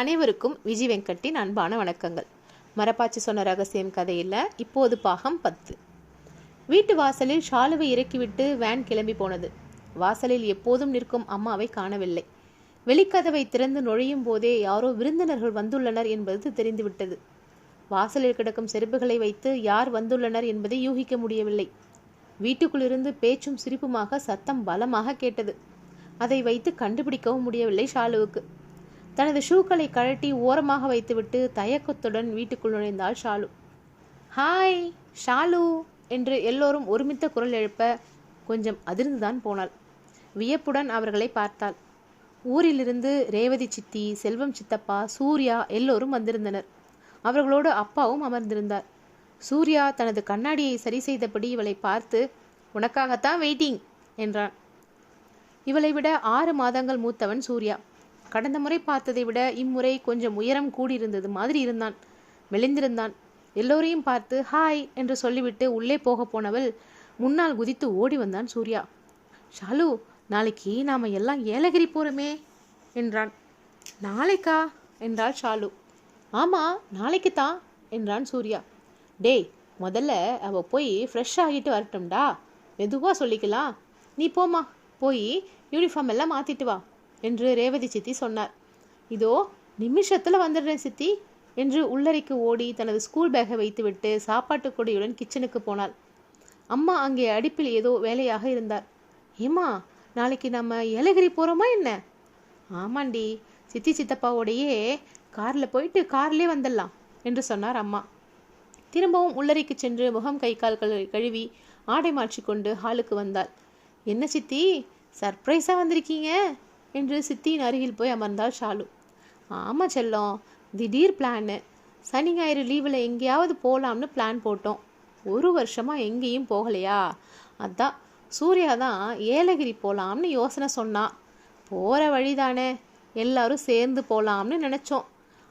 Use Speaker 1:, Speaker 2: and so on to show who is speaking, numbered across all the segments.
Speaker 1: அனைவருக்கும் விஜய் வெங்கட்டின் அன்பான வணக்கங்கள். மரப்பாச்சி சொன்ன ரகசியம் கதையில் இப்போது பாகம் பத்து. வீட்டு வாசலில் ஷாலுவை இறக்கிவிட்டு வேன் கிளம்பி போனது. வாசலில் எப்போதும் நிற்கும் அம்மாவை காணவில்லை. வெளிக்கதவை திறந்து நுழையும் போதே யாரோ விருந்தினர்கள் வந்துள்ளனர் என்பது தெரிந்துவிட்டது. வாசலில் கிடக்கும் செருப்புகளை வைத்து யார் வந்துள்ளனர் என்பதை யூகிக்க முடியவில்லை. வீட்டுக்குள்ளிருந்து பேச்சும் சிரிப்புமாக சத்தம் பலமாக கேட்டது. அதை வைத்து கண்டுபிடிக்கவும் முடியவில்லை ஷாலுவுக்கு. தனது ஷூக்களை கழட்டி ஓரமாக வைத்துவிட்டு தயக்கத்துடன் வீட்டுக்குள் நுழைந்தாள் ஷாலு. ஹாய் ஷாலு என்று எல்லோரும் ஒருமித்த குரல் எழுப்ப கொஞ்சம் அதிர்ந்துதான் போனாள். வியப்புடன் அவர்களை பார்த்தாள். ஊரிலிருந்து ரேவதி சித்தி செல்வம் சித்தப்பா சூர்யா எல்லோரும் வந்திருந்தனர். அவர்களோடு அப்பாவும் அமர்ந்திருந்தார். சூர்யா தனது கண்ணாடியை சரி செய்தபடி இவளை பார்த்து உனக்காகத்தான் வெயிட்டிங் என்றான். இவளை விட ஆறு மாதங்கள் மூத்தவன் சூர்யா. கடந்த முறை பார்த்ததை விட இம்முறை கொஞ்சம் உயரம் கூடியிருந்தது மாதிரி இருந்தான். மெலிந்திருந்தான். எல்லோரையும் பார்த்து ஹாய் என்று சொல்லிவிட்டு உள்ளே போக போனவள் முன்னால் குதித்து ஓடி வந்தான் சூர்யா. ஷாலு நாளைக்கு நாம எல்லாம் ஏலகிரி போறோமே என்றான். நாளைக்கா? என்றாள் ஷாலு. ஆமா நாளைக்கு தான் என்றான் சூர்யா. டேய் முதல்ல அவ போய் ஃப்ரெஷ் ஆகிட்டு வரட்டும்டா. மெதுவாக சொல்லிக்கலாம். நீ போமா போய் யூனிஃபார்ம் எல்லாம் மாத்திட்டு வா. என்று ரேவதி சித்தி சொன்னார். இதோ நிமிஷத்தில் வந்துடுறேன் சித்தி என்று உள்ளறைக்கு ஓடி தனது ஸ்கூல் பேக்கை வைத்துவிட்டு சாப்பாட்டு கொடியுடன் கிச்சனுக்கு போனாள். அம்மா அங்கே அடுப்பில் ஏதோ வேலையாக இருந்தார். ஏமா நாளைக்கு நம்ம ஏலகிரி போகிறோமா என்ன? ஆமாண்டி சித்தி சித்தப்பாவோடையே காரில் போயிட்டு கார்லேயே வந்துடலாம் என்று சொன்னார் அம்மா. திரும்பவும் உள்ளறைக்கு சென்று முகம் கை கால்களை கழுவி ஆடை மாற்றிக்கொண்டு ஹாலுக்கு வந்தாள். என்ன சித்தி சர்ப்ரைஸாக வந்திருக்கீங்க? என்று சித்தியின் அருகில் போய் அமர்ந்தாள் ஷாலு. ஆமாம் செல்லம் திடீர் பிளான்னு சனி ஞாயிறு லீவில் எங்கேயாவது போகலாம்னு பிளான் போட்டோம். ஒரு வருஷமாக எங்கேயும் போகலையா? அதான் சூர்யா தான் ஏலகிரி போகலாம்னு யோசனை சொன்னான் போகிற வழிதானே எல்லாரும் சேர்ந்து போகலாம்னு நினச்சோம்.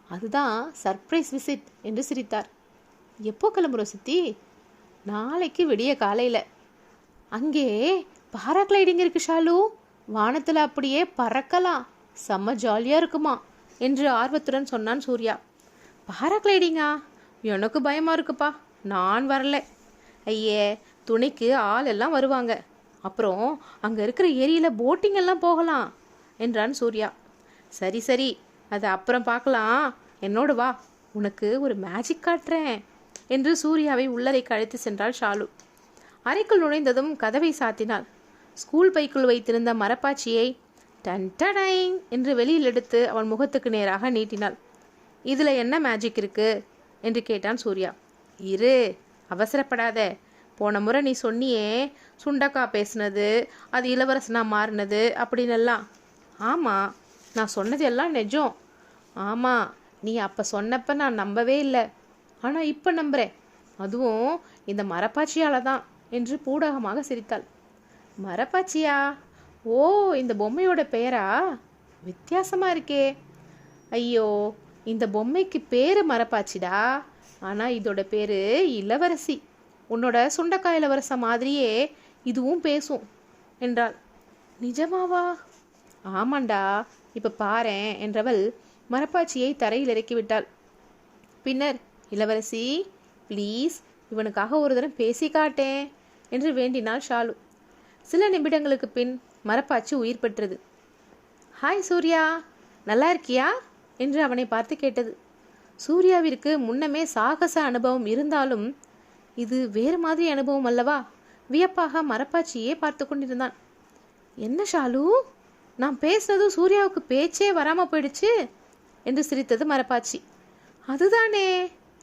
Speaker 1: அதுதான் சர்ப்ரைஸ் விசிட் என்று சிரித்தார். எப்போ கிளம்புறோம் சித்தி? நாளைக்கு விடிய காலையில். அங்கே பாராகிளைடிங் இருக்கு ஷாலு. வானத்தில் அப்படியே பறக்கலாம். செம்ம ஜாலியாக இருக்குமா? என்று ஆர்வத்துடன் சொன்னான் சூர்யா. பாராகிளைடிங்கா எனக்கு பயமாக இருக்குப்பா. நான் வரல. ஐயே துணைக்கு ஆள் எல்லாம் வருவாங்க. அப்புறம் அங்கே இருக்கிற ஏரியில் போட்டிங் எல்லாம் போகலாம் என்றான் சூர்யா. சரி சரி அது அப்புறம் பார்க்கலாம். என்னோடு வா உனக்கு ஒரு மேஜிக் காட்டுறேன் என்று சூர்யாவை உள்ளறைக்கு அழைத்து சென்றாள் ஷாலு. அறைக்குள் நுழைந்ததும் கதவை சாத்தினாள். ஸ்கூல் பைக்குள் வைத்திருந்த மரப்பாச்சியை டன் என்று வெளியில் எடுத்து அவன் முகத்துக்கு நேராக நீட்டினாள். இதில் என்ன மேஜிக் இருக்கு? என்று கேட்டான் சூர்யா. இரு அவசரப்படாத. போன முறை நீ சொன்னியே சுண்டக்கா பேசுனது அது இளவரசனா மாறினது அப்படின்னெல்லாம். ஆமாம் நான் சொன்னது எல்லாம் நிஜம். ஆமாம் நீ அப்போ சொன்னப்ப நான் நம்பவே இல்லை. ஆனால் இப்போ நம்புறேன். அதுவும் இந்த மரப்பாச்சியால் தான். என்று பூடகமாக சிரித்தாள். மரப்பாச்சியா? ஓ இந்த பொம்மையோட பெயரா வித்தியாசமா இருக்கே. ஐயோ இந்த பொம்மைக்கு பேரு மரப்பாச்சிடா. ஆனா இதோட பேரு இளவரசி. உன்னோட சுண்டக்காய் இளவரச மாதிரியே இதுவும் பேசும் என்றாள். நிஜமாவா? ஆமாண்டா. இப்ப பாரேன் என்றவள் மரப்பாச்சியை தரையில் இறக்கிவிட்டாள். பின்னர் இளவரசி ப்ளீஸ் இவனுக்காக ஒரு தரம் பேசி காட்டேன் என்று வேண்டினாள் ஷாலு. சில நிமிடங்களுக்கு பின் மரப்பாச்சி உயிர் பெற்றது. ஹாய் சூர்யா நல்லா இருக்கியா? என்று அவனை பார்த்து கேட்டது. சூர்யாவிற்கு முன்னமே சாகச அனுபவம் இருந்தாலும் இது வேறு மாதிரி அனுபவம் அல்லவா? வியப்பாக மரப்பாச்சியே பார்த்து கொண்டிருந்தான். என்ன ஷாலு நான் பேசுனதும் சூர்யாவுக்கு பேச்சே வராமல் போயிடுச்சு? என்று சிரித்தது மரப்பாச்சி. அதுதானே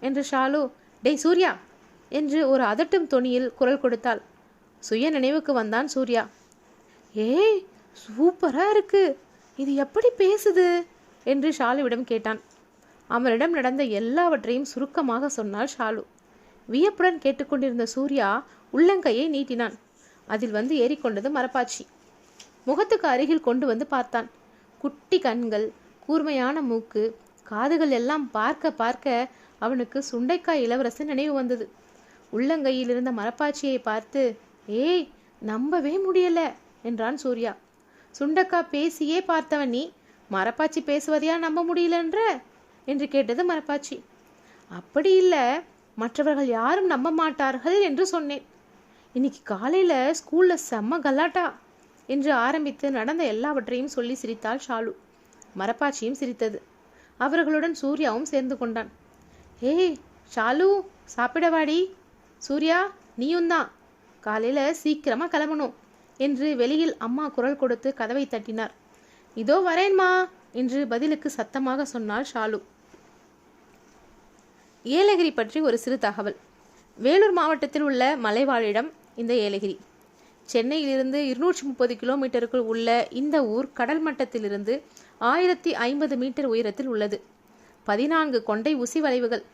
Speaker 1: என்று ஷாலு டேய் சூர்யா என்று ஒரு அதட்டும் தொனியில் குரல் கொடுத்தாள். சுய நினைவுக்கு வந்தான் சூர்யா. ஏய் சூப்பராக இருக்கு. இது எப்படி பேசுது? என்று ஷாலுவிடம் கேட்டான். அவனிடம் நடந்த எல்லாவற்றையும் சுருக்கமாக சொன்னாள் ஷாலு. வியப்புடன் கேட்டுக்கொண்டிருந்த சூர்யா உள்ளங்கையை நீட்டினான். அதில் வந்து ஏறிக்கொண்டது மரப்பாச்சி. முகத்துக்கு அருகில் கொண்டு வந்து பார்த்தான். குட்டி கண்கள் கூர்மையான மூக்கு காதுகள் எல்லாம் பார்க்க பார்க்க அவனுக்கு சுண்டைக்காய் இளவரசன் நினைவு வந்தது. உள்ளங்கையில் இருந்த மரப்பாச்சியை பார்த்து ஏய் நம்பவே முடியல என்றான் சூர்யா. சுண்டக்கா பேசியே பார்த்தவன் நீ மரப்பாச்சி பேசுவதையா நம்ப முடியலன்ற? என்று கேட்டது மரப்பாச்சி. அப்படி இல்லை மற்றவர்கள் யாரும் நம்ப மாட்டார்கள் என்று சொன்னேன். இன்னைக்கு காலையில் ஸ்கூலில் செம்ம கலாட்டா என்று ஆரம்பித்து நடந்த எல்லாவற்றையும் சொல்லி சிரித்தாள் ஷாலு. மரப்பாச்சியும் சிரித்தது. அவர்களுடன் சூர்யாவும் சேர்ந்து கொண்டான். ஏய் ஷாலு சாப்பிடவாடி. சூர்யா நீயும் தான் காலையில் சீக்கிரமாக கிளம்பணும் என்று வெளியில் அம்மா குரல் கொடுத்து கதவை தட்டினார். இதோ வரேன்மா என்று பதிலுக்கு சத்தமாக சொன்னாள் ஷாலு. ஏலகிரி பற்றி ஒரு சிறு தகவல். வேலூர் மாவட்டத்தில் உள்ள மலைவாழிடம் இந்த ஏலகிரி. சென்னையிலிருந்து இருநூற்றி முப்பது கிலோமீட்டருக்குள் உள்ள இந்த ஊர் கடல் மட்டத்திலிருந்து ஆயிரத்தி ஐம்பது மீட்டர் உயரத்தில் உள்ளது. பதினான்கு கொண்டை உசி வளைவுகள்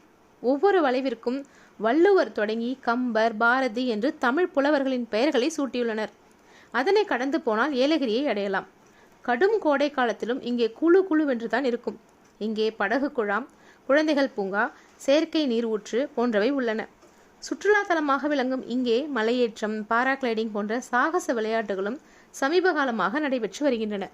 Speaker 1: ஒவ்வொரு வளைவிற்கும் வள்ளுவர் தொடங்கி கம்பர் பாரதி என்று தமிழ் புலவர்களின் பெயர்களை சூட்டியுள்ளனர். அதனை கடந்து போனால் ஏலகிரியை அடையலாம். கடும் கோடை காலத்திலும் இங்கே குழு குழுவென்று தான் இருக்கும். இங்கே படகு குழாம் குழந்தைகள் பூங்கா செயற்கை நீர் ஊற்று போன்றவை உள்ளன. சுற்றுலா தலமாக விளங்கும் இங்கே மலையேற்றம் பாராகிளைடிங் போன்ற சாகச விளையாட்டுகளும் சமீப காலமாக நடைபெற்று வருகின்றன.